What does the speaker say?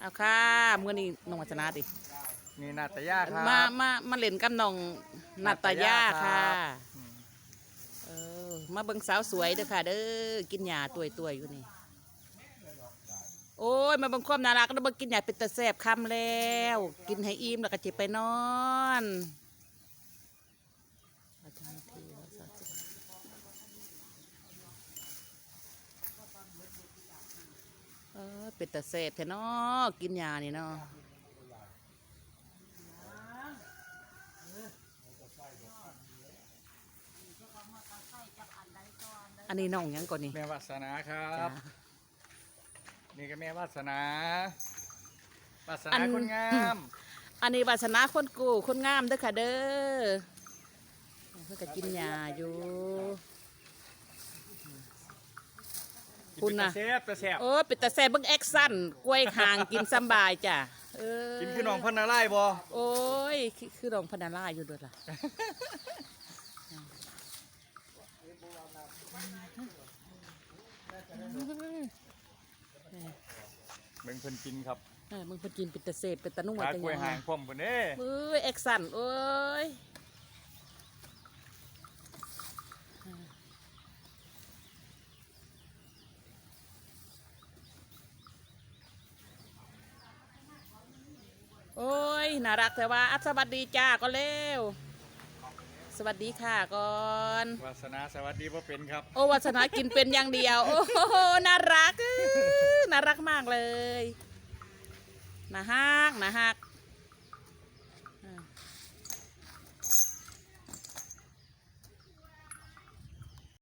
เอาค่ะมื้อนี้น้องวัฒนาดินี่นาตยาครับมามามาเล่นกับน้องนาตายาค่ะอืมเออมาเบิ่งสาวสวยเด้อค่ะ เด้อกินหญ้าตัวยๆอยู่นี่โอ้ยมาเบิ่งความน่ารักแล้วเบิ่งกินหญ้าเป็นตะแซ่บคำแล้ว กินให้อิ่มแล้วก็จิไปนอน ออเป็นตะแซ่บแท้เนาะกินหญ้านี่เนาะอันนี้น้องหยังก่อนนี่แม่วาสนาครัจ้า บ นี่ก็แม่วาสนาวาสอันานคนงามอันนี้วาสนาคนกูคนงามเด้อค่ะเด้อเพื่อก็กินยาอยู่ คุณน่ะกินเป็ตาแซ่บตาแซ่บโอ้ยเป็นตาแซ่บเบิ่งแอคชั่นกล้วยหางกินสำบายจ้ะเออกินคือน้องพันนาไล่บ่โอ้ยคือคือรองพนาล่าอยู่ด้วยล่ะเบิ่งเพิ่นกินครับเออมึงไปกินเป็นตาเสพเป็นตานุ่งขากแต่ล้วยยังหางพร้อมเพิ่นเด้เอ้ยแอคชั่นโอ้ย น่ารักแต่ว่าอัศวัสดีจ้าก็เร็ว สวัสดีค่ะก่อน วาสนาสวัสดีบ่เป็นครับ โอ้วัฒนากินเป็นอย่างเดียว โอ้โหน่ารักอื้อน่ารักมากเลยน่าฮักน่าฮัก